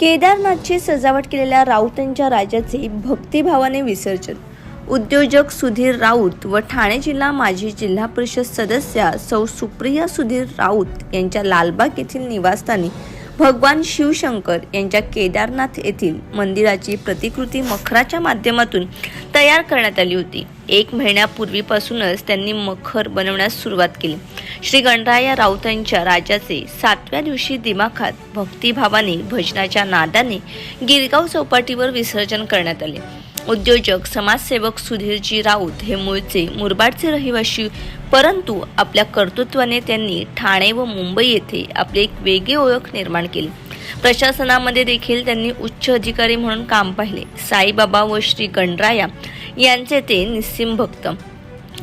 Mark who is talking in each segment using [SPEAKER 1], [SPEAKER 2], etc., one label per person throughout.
[SPEAKER 1] केदारनाथची सजावट केलेल्या राऊतांच्या राजाचे भक्तिभावाने विसर्जन. उद्योजक सुधीर राऊत व ठाणे जिल्हा माजी जिल्हा परिषद सदस्या सौ सुप्रिया सुधीर राऊत यांच्या लालबाग येथील निवासस्थानी भगवान शिवशंकर यांच्या केदारनाथ येथील मंदिराची प्रतिकृती मखराच्या माध्यमातून तयार करण्यात आली होती. एक महिन्यापूर्वीपासूनच त्यांनी मखर बनवण्यास सुरुवात केली. श्री गणराया राऊतांच्या राजाचे सातव्या दिवशी दिमाखात भक्तिभावाने भजनाच्या नादाने गिरगाव चौपाटीवर विसर्जन करण्यात आले. उद्योजक समाजसेवक सुधीरजी राऊत हे मूळचे मुरबाडचे रहिवासी परंतु आपल्या कर्तृत्वाने त्यांनी ठाणे व मुंबई येथे आपली एक वेगळी ओळख निर्माण केली. प्रशासनामध्ये देखील त्यांनी उच्च अधिकारी म्हणून काम पाहिले. साईबाबा व श्री गणराया यांचे ते निस्सिम भक्त.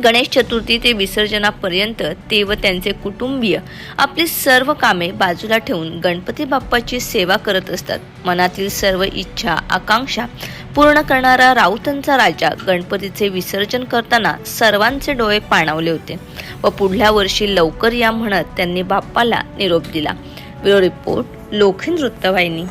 [SPEAKER 1] गणेश चतुर्थी ते विसर्जनापर्यंत ते व त्यांचे कुटुंबीय आपली सर्व कामे बाजूला ठेवून गणपती बाप्पाची सेवा करत असतात. मनातील सर्व इच्छा आकांक्षा पूर्ण करणारा राऊतांचा राजा गणपतीचे विसर्जन करताना सर्वांचे डोळे पाणावले होते व पुढल्या वर्षी लवकर या म्हणत त्यांनी बाप्पाला निरोप दिला. ब्युरो रिपोर्ट लोखिन वृत्तवाहिनी.